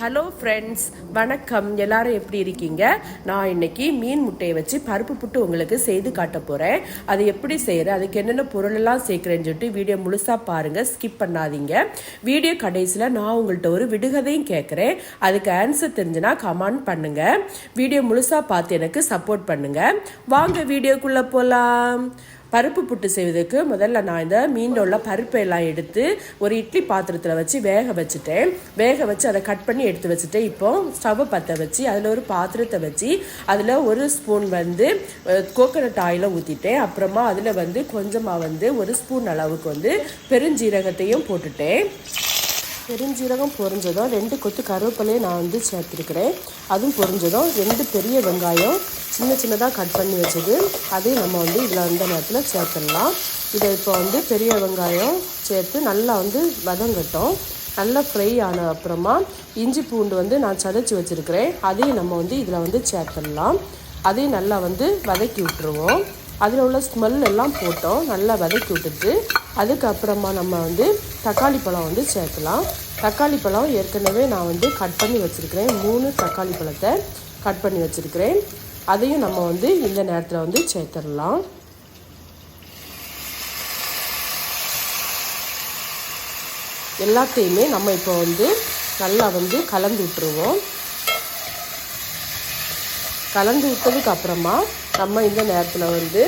Hello friends வணக்கம். எல்லாரும் எப்படி இருக்கீங்க? நான் இன்னைக்கு மீன் முட்டையை வச்சு பருப்பு புட்டு உங்களுக்கு செய்து காட்ட போகிறேன் அது எப்படி செய்கிறேன் அதுக்கு என்னென்ன பொருளெல்லாம் சேர்க்குறேன்னு சொல்லிட்டு வீடியோ முழுசாக பாருங்கள் ஸ்கிப் பண்ணாதீங்க. வீடியோ கடைசியில் நான் உங்கள்கிட்ட ஒரு விடுகதையும் கேட்குறேன். அதுக்கு ஆன்சர் தெரிஞ்சுன்னா கமெண்ட் பண்ணுங்கள் வீடியோ முழுசாக பார்த்து எனக்கு சப்போர்ட் பண்ணுங்கள் வாங்க வீடியோக்குள்ளே போகலாம் பருப்பு புட்டு செய்வதற்கு முதல்ல நான் இந்த மீனில் உள்ள பருப்பை எல்லாம் எடுத்து ஒரு இட்லி பாத்திரத்தில் வச்சு வேக வச்சுட்டேன். வேக வச்சு அதை கட் பண்ணி எடுத்து வச்சுட்டேன். இப்போ ஸ்டவ் பற்ற வச்சு அதில் ஒரு பாத்திரத்தை வச்சு அதில் ஒரு ஸ்பூன் வந்து கோகனட் ஆயிலை ஊற்றிட்டேன் அப்புறமா அதில் வந்து கொஞ்சமாக வந்து ஒரு ஸ்பூன் அளவுக்கு வந்து பெருஞ்சீரகத்தையும் போட்டுட்டேன். பெருஞ்சீரகம் பொரிஞ்சதும் ரெண்டு கொத்து கருவேப்பிலையும் நான் வந்து சேர்த்துருக்கிறேன். அதுவும் பொரிஞ்சதும் ரெண்டு பெரிய வெங்காயம் சின்ன சின்னதாக கட் பண்ணி வச்சது. அதையும் நம்ம வந்து இதில் அந்த நேரத்தில் சேர்த்துடலாம். இதை இப்போ வந்து பெரிய வெங்காயம் சேர்த்து நல்லா வந்து வதங்கட்டும். நல்லா ஃப்ரை ஆன அப்புறமா இஞ்சி பூண்டு வந்து நான் சதைச்சி வச்சுருக்கிறேன். அதையும் நம்ம வந்து இதில் வந்து சேர்த்துடலாம். அதையும் நல்லா வந்து வதக்கி விட்டுருவோம். அதில் உள்ள ஸ்மெல் எல்லாம் போட்டோம். நல்லா வதக்கி விட்டுட்டு அதுக்கப்புறமா நம்ம வந்து தக்காளி பழம் வந்து சேர்க்கலாம். தக்காளி பழம் ஏற்கனவே நான் வந்து கட் பண்ணி வச்சுருக்கிறேன். மூணு தக்காளி பழத்தை கட் பண்ணி வச்சுருக்கிறேன். அதையும் நம்ம வந்து இந்த நேரத்தில் வந்து சேர்த்துடலாம். எல்லாத்தையுமே நம்ம இப்போ வந்து நல்லா வந்து கலந்து விட்டுருவோம். கலந்து விட்டதுக்கு அப்புறமா நம்ம இந்த நேரத்தில் வந்து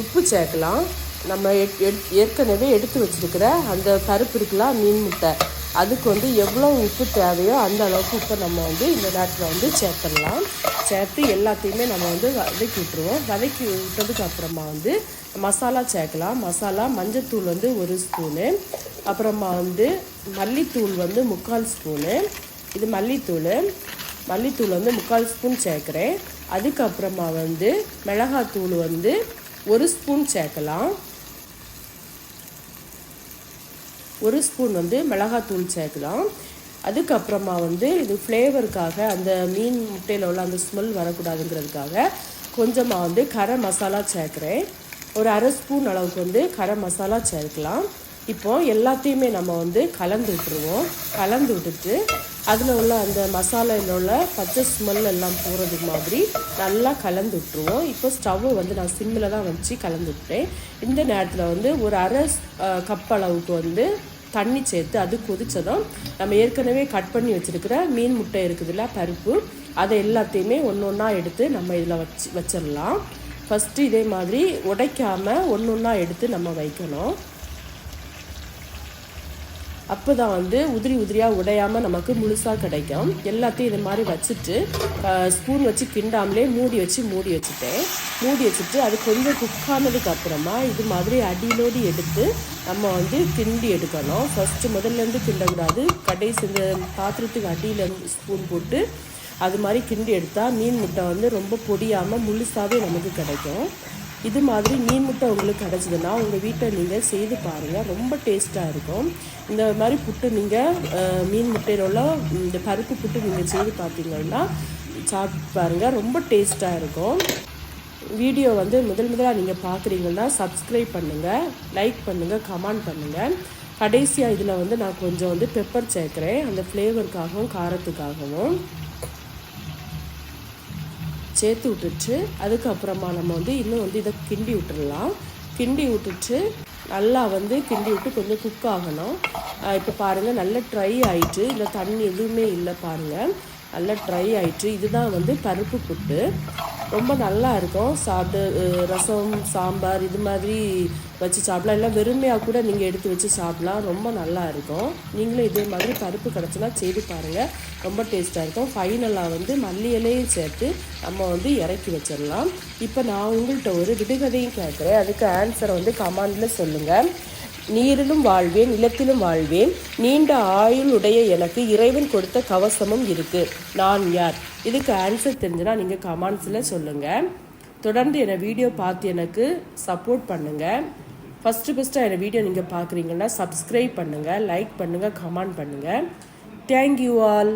உப்பு சேர்க்கலாம். நம்ம ஏற்கனவே எடுத்து வச்சுருக்கிற அந்த பருப்பு இருக்கலாம் மீன் முட்டை அதுக்கு வந்து எவ்வளோ உப்பு தேவையோ அந்த அளவுக்கு உப்பை நம்ம வந்து இந்த நேரத்தில் வந்து சேர்த்துடலாம் சேர்த்து எல்லாத்தையுமே நம்ம வந்து வதக்கி விட்டுருவோம். வதக்கி விட்டதுக்கு அப்புறமா வந்து மசாலா சேர்க்கலாம். மசாலா மஞ்சத்தூள் வந்து ஒரு ஸ்பூனு. அப்புறமா வந்து மல்லித்தூள் வந்து முக்கால் ஸ்பூனு. இது மல்லித்தூள். மல்லித்தூள் வந்து முக்கால் ஸ்பூன் சேர்க்குறேன். அதுக்கப்புறமா வந்து மிளகாத்தூள் வந்து ஒரு ஸ்பூன் சேர்க்கலாம். ஒரு ஸ்பூன் வந்து மிளகாத்தூள் சேர்க்கலாம். அதுக்கப்புறமா வந்து இது ஃப்ளேவருக்காக அந்த மீன் முட்டையில் உள்ள அந்த ஸ்மெல் வரக்கூடாதுங்கிறதுக்காக கொஞ்சமாக வந்து கரம் மசாலா சேர்க்குறேன். ஒரு அரை ஸ்பூன் அளவுக்கு வந்து கரம் மசாலா சேர்க்கலாம். இப்போ எல்லாத்தையுமே நம்ம வந்து கலந்து விட்டுருவோம். கலந்து விட்டுட்டு அதில் உள்ள அந்த மசாலையில் உள்ள பச்சை ஸ்மெல் எல்லாம் போகிறது மாதிரி நல்லா கலந்து விட்டுருவோம். இப்போ ஸ்டவ்வை வந்து நான் சிம்மில் தான் வச்சு கலந்து விட்டேன் இந்த நேரத்தில் வந்து ஒரு அரை கப் அளவுக்கு வந்து தண்ணி சேர்த்து அது கொதித்ததும் நம்ம ஏற்கனவே கட் பண்ணி வச்சுருக்கிற மீன் முட்டை இருக்குதுல்ல பருப்பு அதை எல்லாத்தையுமே ஒன்று ஒன்றா எடுத்து நம்ம இதில் வச்சு வச்சிடலாம் ஃபஸ்ட்டு இதே மாதிரி உடைக்காமல் ஒன்று ஒன்றா எடுத்து நம்ம வைக்கணும். அப்போ தான் வந்து உதிரி உதிரியாக உடையாமல் நமக்கு முழுசாக கிடைக்கும். எல்லாத்தையும் இது மாதிரி வச்சுட்டு ஸ்பூன் வச்சு கிண்டாமலே மூடி வச்சு மூடி வச்சுட்டேன். மூடி வச்சுட்டு அது கொஞ்சம் குக்கானதுக்கு அப்புறமா இது மாதிரி அடியிலோடு எடுத்து நம்ம வந்து கிண்டி எடுக்கணும். ஃபஸ்ட்டு முதல்லேருந்து கிண்டக்கூடாது. கடைசி இந்த பாத்திரத்துக்கு அடியில் ஸ்பூன் போட்டு அது மாதிரி கிண்டி எடுத்தால் மீன் முட்டை வந்து ரொம்ப பொடியாமல் முழுசாகவே நமக்கு கிடைக்கும். இது மாதிரி மீன் முட்டை உங்களுக்கு கிடச்சிதுன்னா உங்கள் வீட்டில் நீங்கள் செய்து பாருங்கள் ரொம்ப டேஸ்ட்டாக இருக்கும். இந்த மாதிரி புட்டு நீங்கள் மீன் முட்டையில் உள்ள இந்த பருப்பு புட்டு நீங்கள் செய்து பார்த்தீங்கன்னா சாப்பிட்டு பாருங்கள் ரொம்ப டேஸ்ட்டாக இருக்கும். வீடியோ வந்து முதல் முதலாக நீங்கள் பார்க்குறீங்கன்னா சப்ஸ்கிரைப் பண்ணுங்கள் லைக் பண்ணுங்கள் கமெண்ட் பண்ணுங்கள் கடைசியாக இதில் வந்து நான் கொஞ்சம் வந்து பெப்பர் சேர்க்குறேன். அந்த ஃப்ளேவருக்காகவும் காரத்துக்காகவும். சேர்த்து விட்டுட்டு அதுக்கப்புறமா நம்ம வந்து இன்னும் வந்து இதை கிண்டி விட்டுடலாம். கிண்டி விட்டுட்டு நல்லா வந்து கிண்டி விட்டு கொஞ்சம் குக் ஆகணும். இப்போ பாருங்கள் நல்லா ட்ரை ஆயிட்டு இல்லை தண்ணி எதுவுமே இல்லை பாருங்கள் நல்லா ட்ரை ஆயிட்டு இதுதான் வந்து பருப்பு புட்டு. ரொம்ப நல்லா இருக்கும் சாப்பிட்டு ரசம் சாம்பார் இது மாதிரி வச்சு சாப்பிடலாம். இல்லை வெறுமையாக கூட நீங்கள் எடுத்து வச்சு சாப்பிடலாம். ரொம்ப நல்லா இருக்கும் நீங்களும் இதே மாதிரி பருப்பு கிடச்சினா செய்து பாருங்கள் ரொம்ப டேஸ்ட்டாக இருக்கும். ஃபைனலாக வந்து மல்லி இலையும் சேர்த்து நம்ம வந்து இறக்கி வச்சிடலாம். இப்போ நான் உங்கள்கிட்ட ஒரு விடுகதையும் கேட்குறேன் அதுக்கு ஆன்சரை வந்து கமாண்டில் சொல்லுங்கள் நீரிலும் வாழ்வேன் நிலத்திலும் வாழ்வேன். நீண்ட ஆயுள் உடைய எனக்கு இறைவன் கொடுத்த கவசமும் இருக்கு. நான் யார்? இதுக்கு ஆன்சர் தெரிஞ்சுன்னா நீங்கள் கமெண்ட்ஸில் சொல்லுங்கள் தொடர்ந்து என்னை வீடியோ பார்த்து எனக்கு சப்போர்ட் பண்ணுங்கள் ஃபஸ்ட்டு ஃபஸ்ட்டாக என்னை வீடியோ நீங்கள் பார்க்குறீங்கன்னா சப்ஸ்கிரைப் பண்ணுங்கள் லைக் பண்ணுங்கள் கமெண்ட் பண்ணுங்கள் தேங்க்யூ ஆல்